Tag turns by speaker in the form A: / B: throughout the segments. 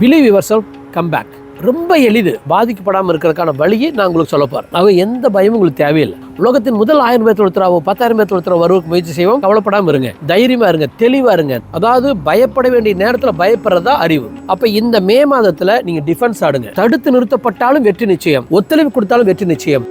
A: Believe yourself come back ரொம்ப எளிது பாதிக்கப்படாமல் இருக்கிறதுக்கான வழியை நான் உங்களுக்கு சொல்ல போறேன். அவங்க எந்த பயமும் உங்களுக்கு தேவையில்லை. உலகத்தின் முதல் ஆயிரம் பேர் ஒருத்தராவோ பத்தாயிரம் பேர் ஒருத்தர வருவதுக்கு முயற்சி செய்வோம் கவலைப்படாமல் இருங்க. தைரியமா இருங்க தெளிவா இருங்க. அதாவது பயப்பட வேண்டிய நேரத்தில் பயப்படுறதா அறிவு. அப்ப இந்த மே மாதத்துல நீங்க டிஃபென்ஸ் ஆடுங்க. தடுத்து நிறுத்தப்பட்டாலும் வெற்றி நிச்சயம். ஒத்துழைப்பு கொடுத்தாலும் வெற்றி நிச்சயம்.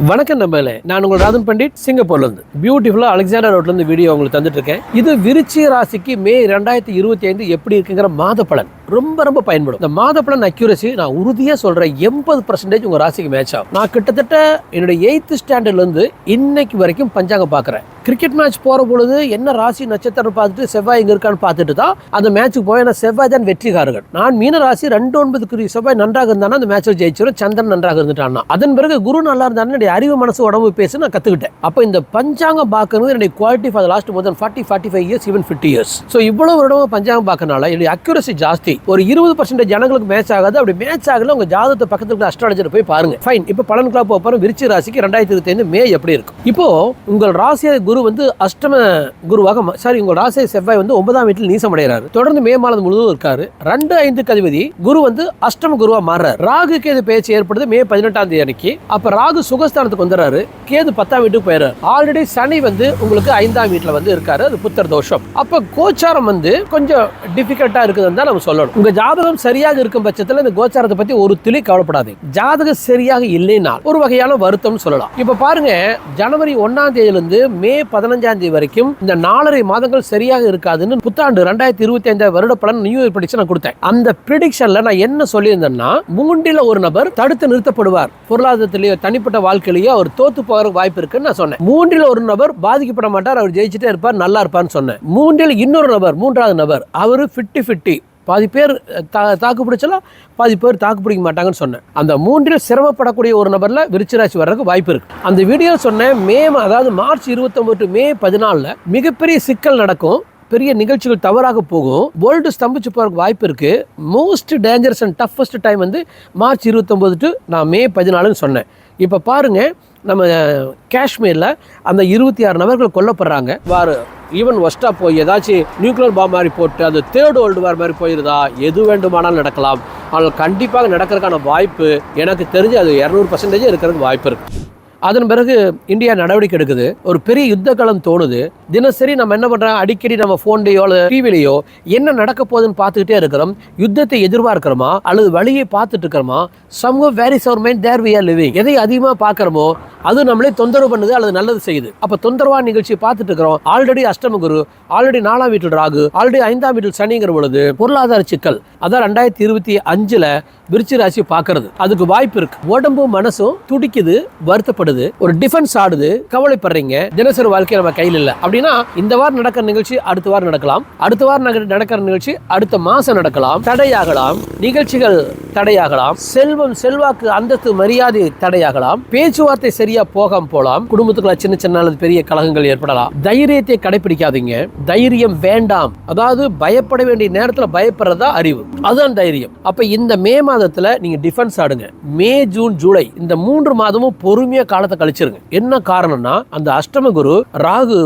A: வணக்கம் நம்பளே நான் உங்கள் ராதன் பண்டிட் சிங்கப்பூர்ல இருந்து பியூட்டிஃபுல்லா அலெக்சாண்டர் ரோட்ல இருந்து வீடியோ உங்களுக்கு தந்துட்டு இருக்கேன். இது விருச்சிக ராசிக்கு மே ரெண்டாயிரத்தி இருபத்தி ஐந்து எப்படி இருக்குங்கிற மாத பலன். ரொம்ப ரொம்ப பயன்படும். இந்த மாத பலன் அக்யூரசி நான் உறுதியாக சொல்கிறேன் எண்பது பர்சன்டேஜ் உங்கள் ராசிக்கு மேட்ச் ஆகும். நான் கிட்டத்தட்ட என்னுடைய எயித்து ஸ்டாண்டர்ட்லேருந்து இன்னைக்கு வரைக்கும் பஞ்சாங்கம் பார்க்குறேன். கிரிக்கெட் மேட்ச் போகிற பொழுது என்ன ராசி நட்சத்திரம் பார்த்துட்டு செவ்வாய் எங்கே இருக்கான்னு பார்த்துட்டு தான் அந்த மேட்ச்சுக்கு போய் ஏன்னா செவ்வாய் தான் வெற்றிகாரர்கள் நான் மீன ராசி ரெண்டு ஒன்பதுக்கு செவ்வாய் நன்றாக இருந்தானா அந்த மேட்ச்சில் ஜெயிச்சிடும் சந்திரன் நன்றாக இருந்துட்டான்னா. அதன் பிறகு குரு நல்லா இருந்தாலும் என்னுடைய அறிவு மனசு உடம்பு பேசி நான் கற்றுக்கிட்டேன் அப்போ இந்த பஞ்சாங்கம் பார்க்கறது என்னுடைய quality for last more than forty forty five years even fifty years so இவ்வளோ வருடம் பஞ்சாங்கம் பார்க்கறனால என்னுடைய அக்யூரசி ஜாஸ்தி. ஒரு இருபது பர்சன்டேஜ் ஜனங்களுக்கு மேட்ச் ஆகாது. அப்படி மேட்ச் ஆகல உங்க ஜாதகத்தை பக்கத்தில் இருக்க அஸ்ட்ராலஜர் போய் பாருங்க. ஃபைன் இப்போ பலனுக்குலாம் போக போறோம். விருச்சி ராசிக்கு ரெண்டாயிரத்தி இருபத்தி ஐந்து மே எப்படி இருக்கும்? இப்போ உங்கள் ராசிய குரு வந்து அஷ்டம குருவாக சாரி உங்கள் ராசிய செவ்வாய் வந்து ஒன்பதாம் வீட்டில் நீசம் அடைகிறாரு தொடர்ந்து மே மாதம் முழுவதும் இருக்காரு. ரெண்டு ஐந்து கதிபதி குரு வந்து அஷ்டம குருவா மாறுறாரு. ராகு கேது பேச்சு ஏற்படுது மே பதினெட்டாம் தேதி அன்னைக்கு அப்ப ராகு சுகஸ்தானத்துக்கு வந்துறாரு கேது பத்தாம் வீட்டுக்கு போயிடுறாரு. ஆல்ரெடி சனி வந்து உங்களுக்கு ஐந்தாம் வீட்டில் வந்து இருக்காரு. அது புத்தர் தோஷம். அப்ப கோச்சாரம் வந்து கொஞ்சம் டிஃபிகல்ட்டா இருக்குதுன்னு தான் நம்ம சொல்லணும். உங்க ஜாதகம் சரியாக இருக்கும் பட்சத்தில் இந்த கோச்சாரத்தை பத்தி ஒரு துளி கவலைப்படாதீங்க. ஜாதகம் சரியாக இல்லைன்னா ஒரு வகையான வருத்தம் சொல்லலாம். இப்ப பாருங்க ஜனவரி ஒன்னாம் தேதியில இருந்து மே பதினஞ்சாம் தேதி வரைக்கும் இந்த நாலரை மாதங்கள் சரியாக இருக்காதுன்னு புத்தாண்டு ரெண்டாயிரத்தி இருபத்தி ஐந்தாம் வருட பலன் நியூ இயர் prediction நான் கொடுத்தேன். அந்த ப்ரிடிக்ஷனில் நான் என்ன சொல்லியிருந்தேன்னா மூன்றில் ஒரு நபர் தடுத்து நிறுத்தப்படுவார். பொருளாதாரத்திலேயோ தனிப்பட்ட வாழ்க்கையிலேயோ அவர் தோத்து போகிற வாய்ப்பு இருக்குன்னு நான் சொன்னேன். மூன்றில் ஒரு நபர் பாதிக்கப்பட மாட்டார் அவர் ஜெயிச்சுட்டே இருப்பார் நல்லா இருப்பார்னு சொன்னேன். மூன்றில் இன்னொரு நபர் மூன்றாவது நபர் அவர் ஃபிஃப்டி ஃபிஃப்டி பாதி பேர் தா தாக்கு பிடிச்சலாம் பாதி பேர் தாக்கு பிடிக்க மாட்டாங்கன்னு சொன்னேன். அந்த மூன்றில் சிரமப்படக்கூடிய ஒரு நபரில் விருச்சிராசி வர்றதுக்கு வாய்ப்பு இருக்குது அந்த வீடியோ சொன்னேன் மே அதாவது மார்ச் இருபத்தொம்பது மே பதினாலில் மிகப்பெரிய சிக்கல் நடக்கும். பெரிய நிகழ்ச்சிகள் தவறாக போகும். வேர்ல்டு ஸ்தம்பிச்சு போகிறதுக்கு வாய்ப்பு இருக்குது most dangerous and toughest time வந்து மார்ச் இருபத்தொம்போது டு நான் மே பதினாலுன்னு சொன்னேன். இப்போ பாருங்கள் நம்ம காஷ்மீரில் அந்த இருபத்தி ஆறு நபர்கள் கொல்லப்படுறாங்க. வாரு. ஈவன் ஒஸ்ட்டாக போய் ஏதாச்சும் நியூக்ளியர் பாம் மாதிரி போட்டு அது தேர்ட் வேர்ல்டு வார் மாதிரி போயிருதா எது வேண்டுமானாலும் நடக்கலாம். ஆனால் கண்டிப்பாக நடக்கிறதுக்கான வாய்ப்பு எனக்கு தெரிஞ்சு அது இரநூறு பர்சன்டேஜ் இருக்கிறதுக்கு வாய்ப்பு இருக்குது அதன் பிறகு இந்தியா நடவடிக்கை எடுக்குது. ஒரு பெரிய யுத்த களம் தோணுது. தினசரி நம்ம என்ன பண்றோம்? அடிக்கடி நம்ம ஃபோன்லேயோ அல்லது டிவிலையோ என்ன நடக்க போகுதுன்னு பார்த்துக்கிட்டே இருக்கிறோம். யுத்தத்தை எதிர்பார்க்கிறோமா? அல்லது வழியை பார்த்துட்டு இருக்கிறோமா? Where where is our mind there we are living எதை அதிகமாக பார்க்குறோமோ அது நம்மளே தொந்தரவு பண்ணுது அல்லது நல்லது செய்யுது. அப்போ தொந்தரவான நிகழ்ச்சி பார்த்துட்டு இருக்கிறோம். ஆல்ரெடி அஷ்டம குரு ஆல்ரெடி நாலாம் வீட்டில் ராகு ஆல்ரெடி ஐந்தாம் வீட்டில் சனிங்கிற பொழுது பொருளாதார சிக்கல். அதான் ரெண்டாயிரத்தி இருபத்தி அஞ்சுல விருச்சி ராசி பார்க்கறது. அதுக்கு வாய்ப்பு இருக்கு. உடம்பும் மனசும் துடிக்குது வருத்தப்படுது. ஒரு டிஃபென்ஸ் ஆடுது கவலைப்படுறீங்க தினசரி வாழ்க்கை நம்ம கையில் இல்லை. அப்படின்னா இந்த வாரம் நடக்கிற நிகழ்ச்சி அடுத்த வாரம் நடக்கலாம். அடுத்த வாரம் நடக்கிற நிகழ்ச்சி அடுத்த மாசம் நடக்கலாம். தடையாகலாம். நிகழ்ச்சிகள் தடையாகலாம். செல்வம் செல்வாக்கு அந்தஸ்து மரியாதை தடையாகலாம். பேச்சுவார்த்தை சரியா போகாம போலாம் குடும்பத்துக்குள்ள சின்ன சின்ன அல்லது பெரிய கழகங்கள் ஏற்படலாம். தைரியத்தை கடைபிடிக்காதீங்க தைரியம் வேண்டாம். அதாவது பயப்பட வேண்டிய நேரத்தில் பயப்படுறதா அறிவு. அதுதான் தைரியம். அப்ப இந்த மே மாதத்துல நீங்க டிஃபென்ஸ் ஆடுங்க. மே ஜூன் ஜூலை இந்த மூன்று மாதமும் பொறுமையா காலத்தை கழிச்சிருங்க. என்ன காரணம்னா அந்த அஷ்டம குரு ராகு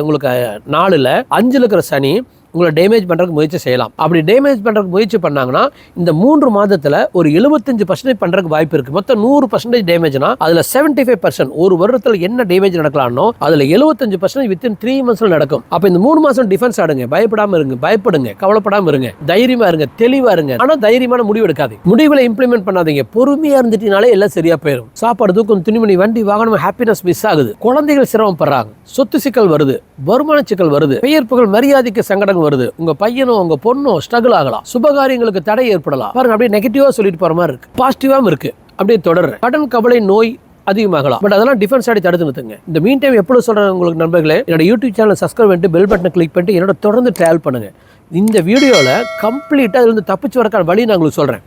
A: உங்களுக்கு அஹ், நாலுல அஞ்சுல இருக்கிற சனி உங்களை டேமேஜ் பண்ணுறதுக்கு முயற்சி செய்யலாம். அப்படி டேமேஜ் பண்ணுறதுக்கு முயற்சி பண்ணாங்கன்னா இந்த மூன்று மாதத்தில் ஒரு எழுபத்தஞ்சு பர்சன்டேஜ் பண்ணுறதுக்கு வாய்ப்பு இருக்குது மொத்தம் நூறு பர்சன்டேஜ் டேமேஜ்னா அதில் செவன்ட்டி ஃபைவ் பர்சன்ட் ஒரு வருடத்தில் என்ன டேமேஜ் நடக்கலாம்னோ அதில் எழுபத்தஞ்சு பர்சன்டேஜ் வித்தின் த்ரீ மந்த்ஸில் நடக்கும். அப்போ இந்த மூணு மாதம் டிஃபென்ஸ் ஆடுங்க. பயப்படாமல் இருங்க பயப்படுங்க கவலைப்படாமல் இருங்க. தைரியமாக இருங்க தெளிவாக இருங்க. ஆனால் தைரியமான முடிவு எடுக்காது முடிவில் இம்ப்ளிமெண்ட் பண்ணாதீங்க. பொறுமையாக இருந்துட்டீனாலே எல்லாம் சரியாக போயிடும் சாப்பாடு தூக்கம் துணிமணி வண்டி வாகனம் ஹாப்பினஸ் மிஸ் ஆகுது. குழந்தைகள் சிரமப்படுறாங்க. சொத்து சிக்கல் வருது. வருமான சிக்கல் வருது. பெயர் புகழ் மரியாதைக்கு சங்கடம் வருது. உங்க பையனோ உங்க பொண்ணோ ஸ்ட்ரகிள் ஆகலாம். சுபகாரியங்களுக்கு தடை ஏற்படலாம். பாருங்க அப்படியே நெகட்டிவா சொல்லிட்டு போற மாதிரி இருக்கு. பாசிட்டிவாவும் இருக்கு. அப்படியே தொடர்றேன். கடன் கவலை நோய் அதிகமாகலாம். பட் அதெல்லாம் டிஃபென்ஸ் ஆடி தடுத்து நிறுத்துங்க. இந்த மீன் டைம் எப்படி சொல்றேன் உங்களுக்கு நண்பர்களே என்னோட யூடியூப் சேனல் சப்ஸ்கிரைப் பண்ணிட்டு பெல் பட்டனை கிளிக் பண்ணிட்டு என்னோட தொடர்ந்து ட்ராவல் பண்ணுங்க. இந்த வீடியோவில் கம்ப்ளீட்டாக இதுலேருந்து தப்பிச்சு வரக்கான வழி நான் உங்களுக்கு சொல்கிறேன்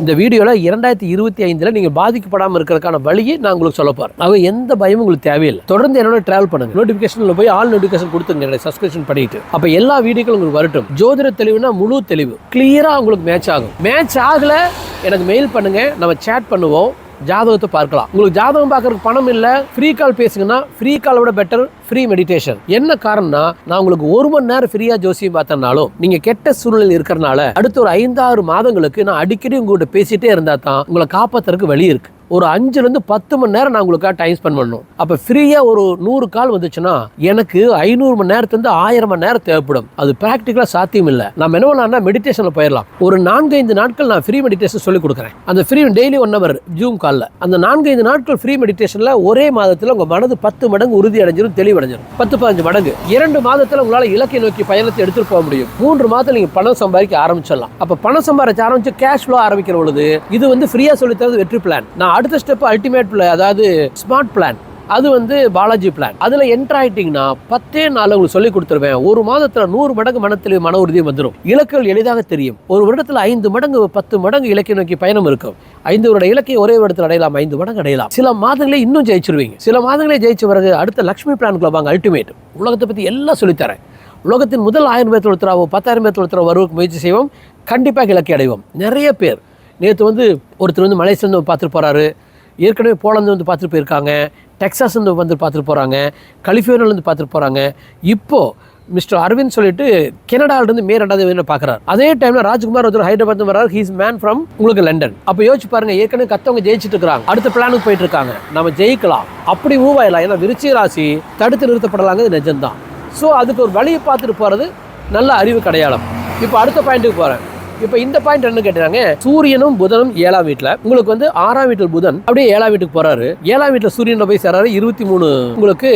A: இந்த வீடியோவில் இரண்டாயிரத்தி இருபத்தி ஐந்தில் நீங்கள் பாதிக்கப்படாமல் இருக்கிறதுக்கான வழியை நான் உங்களுக்கு சொல்ல போகிறேன் அவங்க எந்த பயமும் உங்களுக்கு தேவையில்லை. தொடர்ந்து என்னோட ட்ராவல் பண்ணுங்க. நோட்டிஃபிகேஷனில் போய் ஆல் நோட்டிஃபிகேஷன் கொடுத்துங்க என்னோட சப்ஸ்கிரிப்ஷன் பண்ணிட்டு. அப்போ எல்லா வீடியோக்களும் உங்களுக்கு வரட்டும். ஜோதிட தெளிவுனா முழு தெளிவு. கிளியராக உங்களுக்கு மேட்ச் ஆகும். மேட்ச் ஆகலை எனக்கு மெயில் பண்ணுங்கள் நம்ம சேட் பண்ணுவோம். ஜாதகத்தை பார்க்கலாம். உங்களுக்கு ஜாதகம் பார்க்கறதுக்கு பணம் இல்லை ஃப்ரீ கால் பேசுங்கன்னா ஃப்ரீ கால் விட பெட்டர் ஃப்ரீ மெடிடேஷன் என்ன காரணம்னா நான் உங்களுக்கு ஒரு மணி நேரம் ஃப்ரீயா ஜோசியம் பார்த்தனாலும் நீங்க கெட்ட சூழ்நிலை இருக்கிறனால அடுத்த ஒரு ஐந்தாறு மாதங்களுக்கு நான் அடிக்கடி உங்கள்கிட்ட பேசிட்டே இருந்தா தான் உங்களை காப்பாத்துறதுக்கு வழி இருக்கு. ஒரு அஞ்சுலேருந்து பத்து மணி நேரம் நான் உங்களுக்காக டைம் ஸ்பெண்ட் பண்ணணும். அப்போ ஃப்ரீயாக ஒரு நூறு கால் வந்துச்சுன்னா எனக்கு ஐநூறு மணி நேரத்துலேருந்து ஆயிரம் மணி நேரம் தேவைப்படும். அது ப்ராக்டிக்கலாக சாத்தியம் இல்லை. நம்ம என்ன பண்ணலாம்னா மெடிடேஷனில் போயிடலாம். ஒரு நான்கு ஐந்து நாட்கள் நான் ஃப்ரீ மெடிடேஷன் சொல்லி கொடுக்குறேன். அந்த free daily one hour Zoom காலில் அந்த நான்கைந்து நாட்கள் ஃப்ரீ மெடிடேஷனில் ஒரே மாதத்தில் உங்கள் மனது பத்து மடங்கு உறுதி அடைஞ்சிடும் தெளிவடைஞ்சிடும் பத்து பதினஞ்சு மடங்கு. இரண்டு மாதத்தில் உங்களால் இலக்கை நோக்கி பயணத்தை எடுத்துகிட்டு போக முடியும். மூன்று மாதத்தில் நீங்கள் பணம் சம்பாதிக்க ஆரம்பிச்சிடலாம். அப்போ பணம் சம்பாதிச்சு ஆரம்பிச்சு கேஷ் ஃப்ளோ ஆரம்பிக்கிற பொழுது இது வந்து ஃப்ரீயாக சொல்லித்தரது வெற்றி பிளான் நான் அடுத்த ஸ்டெப் அல்டிமேட் பிளான் அதாவது ஸ்மார்ட் பிளான் அது வந்து பாலாஜி பிளான் அதில் என்ட்ரு ஆயிட்டீங்கன்னா பத்தே நாள் உங்களுக்கு சொல்லி கொடுத்துருவேன். ஒரு மாதத்தில் நூறு மடங்கு மனத்தில் மன உறுதி வந்துடும் இலக்குகள் எளிதாக தெரியும். ஒரு வருடத்தில் ஐந்து மடங்கு பத்து மடங்கு இலக்கை நோக்கி பயணம் இருக்கும். ஐந்து வருட இலக்கை ஒரே வருடத்தில் அடையலாம் ஐந்து மடங்கு அடையலாம். சில மாதங்களே இன்னும் ஜெயிச்சிருவீங்க. சில மாதங்களே ஜெயிச்ச பிறகு அடுத்த லக்ஷ்மி பிளான் வாங்க அல்டிமேட் உலகத்தை பற்றி எல்லாம் சொல்லித்தரேன். உலகத்தின் முதல் ஆயிரம் பேர் ஒருத்தராவோ பத்தாயிரம் பேர் ஒருத்தர வருவதற்கு முயற்சி செய்வோம். கண்டிப்பாக இலக்கை அடைவோம். நிறைய பேர் நேற்று வந்து ஒருத்தர் வந்து மலேசியாந்து பார்த்துட்டு போகிறாரு ஏற்கனவே போலந்து வந்து பார்த்துட்டு போயிருக்காங்க. டெக்ஸாஸ் வந்து வந்து பார்த்துட்டு போகிறாங்க கலிஃபோர்னியாலேருந்து பார்த்துட்டு போகிறாங்க இப்போது மிஸ்டர் அரவிந்த் சொல்லிட்டு கனடாவிலேருந்து மே ரெண்டாவது வேணும் பார்க்குறாரு. அதே டைமில் ராஜ்குமார் ஒருத்தர் ஹைதராபாத் வர்றாரு. ஹீஸ் மேன் ஃப்ரம் உங்களுக்கு லண்டன். அப்போ யோசிச்சு பாருங்க ஏற்கனவே கத்தவங்க ஜெயிச்சிட்டு இருக்காங்க அடுத்த பிளானுக்கு போயிட்டு இருக்காங்க. நம்ம ஜெயிக்கலாம். அப்படி மூவ் ஆகலாம் ஏன்னா விருச்சி ராசி தடுத்து நிறுத்தப்படலாங்கிறது நிஜம்தான். ஸோ அதுக்கு ஒரு வழியை பார்த்துட்டு போகிறது நல்ல அறிவு அடையாளம் இப்போ அடுத்த பாயிண்ட்டுக்கு போகிறேன் இப்போ இந்த பாயிண்ட் என்ன கேட்டுறாங்க. சூரியனும் புதனும் ஏழாம் வீட்டில் உங்களுக்கு வந்து ஆறாம் வீட்டில் புதன் அப்படியே ஏழாம் வீட்டுக்கு போறாரு. ஏழாம் வீட்டில் சூரியன் போய் சேராரு இருபத்தி மூணு உங்களுக்கு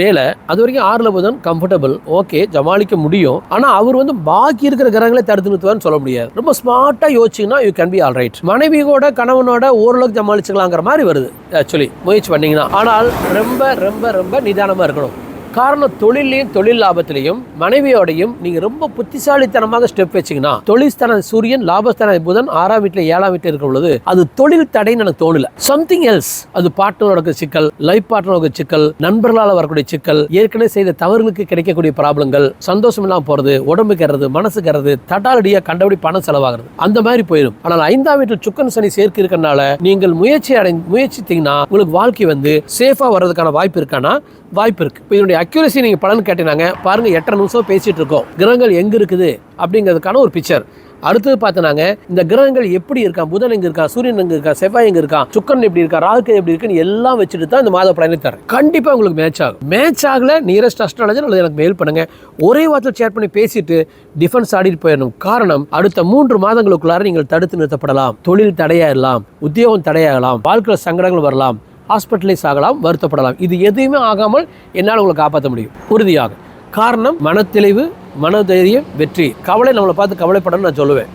A: மேலே. அது வரைக்கும் ஆறுல புதன் கம்ஃபர்டபுள் ஓகே ஜமாளிக்க முடியும். ஆனால் அவர் வந்து பாக்கி இருக்கிற கிரகங்களை தடுத்து நிறுத்துவார்னு சொல்ல முடியாது. ரொம்ப ஸ்மார்ட்டாக யோசிச்சிங்கன்னா you can be all right மனைவியோட கணவனோட ஓரளவுக்கு ஜமாளிச்சுக்கலாங்கிற மாதிரி வருது ஆக்சுவலி முயற்சி பண்ணீங்கன்னா. ஆனால் ரொம்ப ரொம்ப ரொம்ப நிதானமாக இருக்கணும். காரணம் தொழிலையும் தொழில் லாபத்திலையும் மனைவியோடையும் நீங்க ரொம்ப புத்திசாலித்தனமாக ஸ்டெப் வச்சீங்கன்னா தொழில்ஸ்தான சூரியன் லாபஸ்தான புதன் ஆறாம் வீட்டுல ஏழாம் வீட்டுல இருக்க பொழுது அது தொழில் தடைன்னு எனக்கு தோணல. சம்திங் எல்ஸ் அது பார்ட்னரோட சிக்கல் லைஃப் பார்ட்னரோட சிக்கல் நண்பர்களால் வரக்கூடிய சிக்கல் ஏற்கனவே செய்த தவறுகளுக்கு கிடைக்கக்கூடிய ப்ராப்ளங்கள் சந்தோஷம் இல்லாமல் போறது உடம்பு கறது மனசு கறது தட்டாலடியா கண்டபடி பணம் செலவாகிறது. அந்த மாதிரி போயிடும் ஆனால் ஐந்தாம் வீட்டில் சுக்கன் சனி சேர்க்கை இருக்கனால நீங்கள் முயற்சி அடை முயற்சித்தீங்கன்னா உங்களுக்கு வாழ்க்கை வந்து சேஃபா வர்றதுக்கான வாய்ப்பு இருக்கானா? வாய்ப்பு இருக்கு. இப்போ இதனுடைய அக்யூரசி நீங்க பலன் கேட்டினாங்க. பாருங்க எட்டரை நிமிஷம் பேசிட்டு இருக்கோம். கிரகங்கள் எங்க இருக்குது? அப்படிங்கிறதுக்கான ஒரு பிக்சர் அடுத்தது பார்த்தனாங்க இந்த கிரகங்கள் எப்படி இருக்கான்? புதன் எங்க இருக்கா? சூரியன் எங்க இருக்கா? செவ்வாய் எங்க இருக்கா? சுக்கரன் எப்படி இருக்கா? ராகு எப்படி இருக்குன்னு எல்லாம் வச்சுட்டு தான் இந்த மாத பலனை தரேன் கண்டிப்பா உங்களுக்கு மேட்ச் ஆகும். மேட்ச் ஆகல நியரஸ்ட் அஸ்ட்ராலஜர் அல்லது எனக்கு மெயில் பண்ணுங்க. ஒரே வாரத்தில் ஷேர் பண்ணி பேசிட்டு டிஃபென்ஸ் ஆடிட்டு போயிடணும். காரணம் அடுத்த மூன்று மாதங்களுக்குள்ளார நீங்கள் தடுத்து நிறுத்தப்படலாம். தொழில் தடையாகலாம் உத்தியோகம் தடையாகலாம். வாழ்க்கையில் சங்கடங்கள் வரலாம். ஹாஸ்பிட்டலைஸ் ஆகலாம் வருத்தப்படலாம். இது எதுவுமே ஆகாமல் என்னால் உங்களை காப்பாற்ற முடியும். உறுதியாக. காரணம் மனத்தெளிவு மனதைரியம் வெற்றி. கவலை நம்மளை பார்த்து கவலைப்படணும்னு நான் சொல்லுவேன்.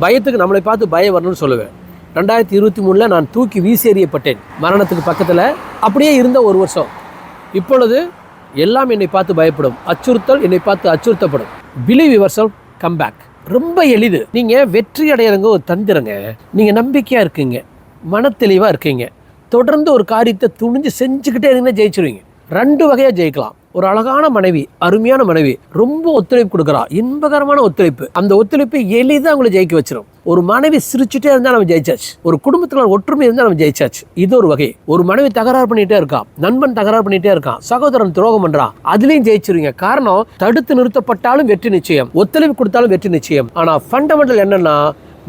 A: பயத்துக்கு நம்மளை பார்த்து பயம் வரணும்னு சொல்லுவேன். ரெண்டாயிரத்தி இருபத்தி மூணில் நான் தூக்கி வீசி எறியப்பட்டேன் மரணத்துக்கு பக்கத்தில் அப்படியே இருந்த ஒரு வருஷம். இப்பொழுது எல்லாம் என்னை பார்த்து பயப்படும். அச்சுறுத்தல் என்னை பார்த்து அச்சுறுத்தப்படும். Believe yourself come back ரொம்ப எளிது. நீங்கள் வெற்றி அடையிறங்க ஒரு தந்திரங்க. நீங்கள் நம்பிக்கையாக இருக்கீங்க. மனத்தெளிவாக இருக்கீங்க. தொடர்ந்து ஒரு காரியத்தை துணிஞ்சு செஞ்சுக்கிட்டே இருந்தீங்கன்னா ஜெயிச்சிருவீங்க. ரெண்டு வகையாக ஜெயிக்கலாம். ஒரு அழகான மனைவி அருமையான மனைவி ரொம்ப ஒத்துழைப்பு கொடுக்குறா. இன்பகரமான ஒத்துழைப்பு. அந்த ஒத்துழைப்பு எளிதாக அவங்களை ஜெயிக்க வச்சிடும் ஒரு மனைவி சிரிச்சுட்டே இருந்தால் நம்ம ஜெயிச்சாச்சு. ஒரு குடும்பத்தில் ஒற்றுமை இருந்தால் நம்ம ஜெயிச்சாச்சு. இது ஒரு வகை. ஒரு மனைவி தகராறு பண்ணிகிட்டே இருக்கான் நண்பன் தகராறு பண்ணிகிட்டே இருக்கான் சகோதரன் துரோகம் பண்ணுறான் அதுலேயும் ஜெயிச்சிருவீங்க. காரணம் தடுத்து நிறுத்தப்பட்டாலும் வெற்றி நிச்சயம். ஒத்துழைப்பு கொடுத்தாலும் வெற்றி நிச்சயம். ஆனால் ஃபண்டமெண்டல் என்னென்னா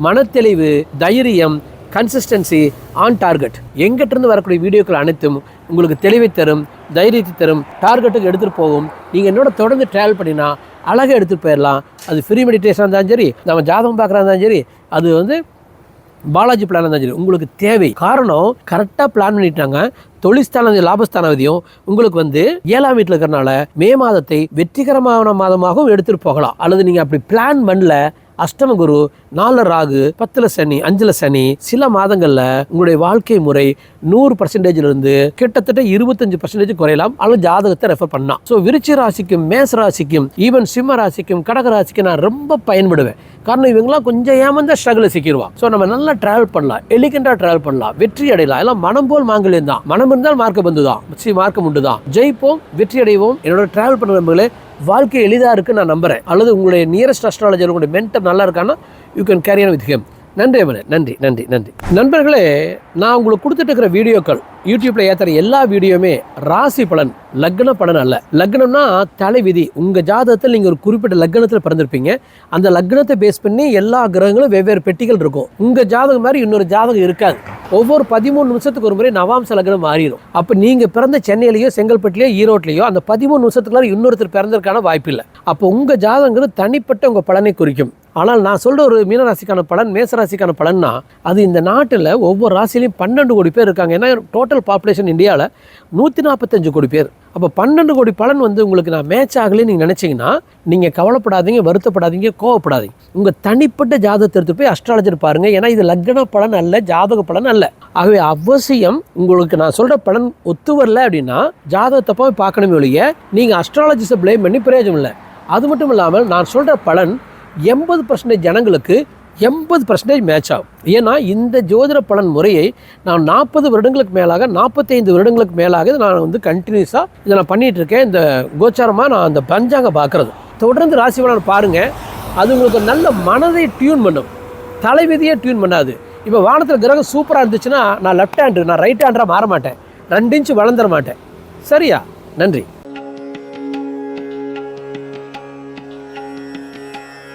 A: மனத்தெளிவு தைரியம் கன்சிஸ்டன்சி ஆன் டார்கெட் எங்கிட்டிருந்து வரக்கூடிய வீடியோக்கள் அனைத்தும் உங்களுக்கு தெளிவை தரும் தைரியத்தை தரும். டார்கெட்டுக்கு எடுத்துகிட்டு போகும். நீங்கள் என்னோட தொடர்ந்து ட்ராவல் பண்ணினா அழகாக எடுத்துகிட்டு போயிடலாம் அது ஃப்ரீ மெடிடேஷனாக இருந்தாலும் சரி நம்ம ஜாதகம் பார்க்குறா இருந்தாலும் சரி அது வந்து பாலாஜி பிளான் இருந்தாலும் சரி உங்களுக்கு தேவை. காரணம் கரெக்டாக பிளான் பண்ணிட்டாங்க. தொழில்ஸ்தான லாபஸ்தானவதியும் உங்களுக்கு வந்து ஏழாம் வீட்டில் இருக்கிறனால மே மாதத்தை வெற்றிகரமான மாதமாகவும் எடுத்துகிட்டு போகலாம். அல்லது நீங்கள் அப்படி பிளான் பண்ணல அஷ்டம குரு நாலு ராகு பத்துல சனி அஞ்சுல சனி சில மாதங்கள்ல உங்களுடைய வாழ்க்கை முறை நூறு பர்சன்டேஜ்ல இருந்து கிட்டத்தட்ட இருபத்தஞ்சு பர்சன்டேஜ் குறையலாம். அல்லது ஜாதகத்தை ரெஃபர் பண்ணலாம். ஸோ விருச்சி ராசிக்கும் மேச ராசிக்கும் ஈவன் சிம்ம ராசிக்கும் கடக ராசிக்கும் நான் ரொம்ப பயன்படுவேன். காரணம் இவங்கெல்லாம் கொஞ்சம் ஏமாந்த ஸ்ட்ரகிள் சிக்கிடுவான் ஸோ நம்ம நல்லா டிராவல் பண்ணலாம். எலிகண்டாக டிராவல் பண்ணலாம். வெற்றி அடையலாம். எல்லாம் மனம் போல் மாங்கல்யம் தான். மனம் இருந்தால் மார்க்க பந்து தான் சி மார்க்கம் உண்டு தான் ஜெயிப்போம் வெற்றி அடைவோம். என்னோட டிராவல் பண்ணுற நண்பர்களே வாழ்க்கை எளிதாக இருக்குன்னு நான் நம்புகிறேன் அல்லது உங்களுடைய நியரஸ்ட் அஸ்ட்ராலஜர் உங்களுடைய மென்டர் நல்லா இருக்கான்னா you can carry with him நன்றி அவனே நன்றி நன்றி நன்றி. நண்பர்களே நான் உங்களுக்கு கொடுத்துட்டு இருக்கிற வீடியோக்கள் யூடியூப்ல ஏத்துற எல்லா வீடியோமே ராசி பலன் லக்ன பலன் அல்ல. லக்னம்னா தலைவிதி உங்க ஜாதகத்தில் நீங்க ஒரு குறிப்பிட்ட லக்னத்தில் பிறந்திருப்பீங்க. அந்த லக்னத்தை பேஸ் பண்ணி எல்லா கிரகங்களும் வெவ்வேறு பெட்டிகள் இருக்கும். உங்க ஜாதகம் மாதிரி இன்னொரு ஜாதகம் இருக்காது. ஒவ்வொரு பதிமூணு நிமிஷத்துக்கு ஒரு முறை நவாம்ச லக்னம் மாறிடும். அப்போ நீங்க பிறந்த சென்னையிலயோ செங்கல்பட்டுலயோ ஈரோட்லயோ அந்த பதிமூணு நிமிஷத்துக்குள்ள இன்னொருத்தர் பிறந்திருக்கான வாய்ப்பு இல்லை அப்போ உங்க ஜாதகங்கிறது தனிப்பட்ட உங்க பலனை குறிக்கும். ஆனால் நான் சொல்கிற ஒரு மீனராசிக்கான பலன் மேசராசிக்கான பலன்னா அது இந்த நாட்டில் ஒவ்வொரு ராசிலையும் பன்னெண்டு கோடி பேர் இருக்காங்க. ஏன்னா டோட்டல் பாப்புலேஷன் இந்தியாவில் நூற்றி நாற்பத்தஞ்சு கோடி பேர். அப்போ பன்னெண்டு கோடி பலன் வந்து உங்களுக்கு நான் மேட்ச் ஆகலைன்னு நீங்கள் நினச்சிங்கன்னா நீங்கள் கவலைப்படாதீங்க வருத்தப்படாதீங்க கோவப்படாதீங்க. உங்கள் தனிப்பட்ட ஜாதகத்தை எடுத்து போய் அஸ்ட்ராலஜர் பாருங்கள் ஏன்னா இது லக்ன பலன் அல்ல ஜாதக பலன் அல்ல. ஆகவே அவசியம் உங்களுக்கு நான் சொல்கிற பலன் ஒத்து வரல அப்படின்னா ஜாதகத்தை போய் பார்க்கணுமே ஒழிய நீங்கள் அஸ்ட்ராலஜிஸை ப்ளேம் பண்ணி பிரயோஜனம் இல்லை. அது மட்டும் இல்லாமல் நான் சொல்கிற பலன் எண்பது பர்சன்டேஜ் ஜனங்களுக்கு எண்பது பர்சன்டேஜ் மேட்ச் ஆகும். ஏன்னா இந்த ஜோதிட பலன் முறையை நான் நாற்பது வருடங்களுக்கு மேலாக நாற்பத்தைந்து வருடங்களுக்கு மேலாக நான் வந்து கண்டினியூஸாக இதை நான் பண்ணிகிட்டு இருக்கேன். இந்த கோச்சாரமாக நான் அந்த பஞ்சாங்க பார்க்குறது. தொடர்ந்து ராசி பலன் பாருங்கள் அது உங்களுக்கு நல்ல மனதை டியூன் பண்ணும். தலைவிதியை டியூன் பண்ணாது. இப்போ வானத்தில் கிரகம் சூப்பராக இருந்துச்சுன்னா நான் லெஃப்ட் ஹேண்டு நான் ரைட் ஹேண்டராக மாற மாட்டேன். ரெண்டு இன்ச்சு வளர்ந்துட மாட்டேன். சரியா? நன்றி.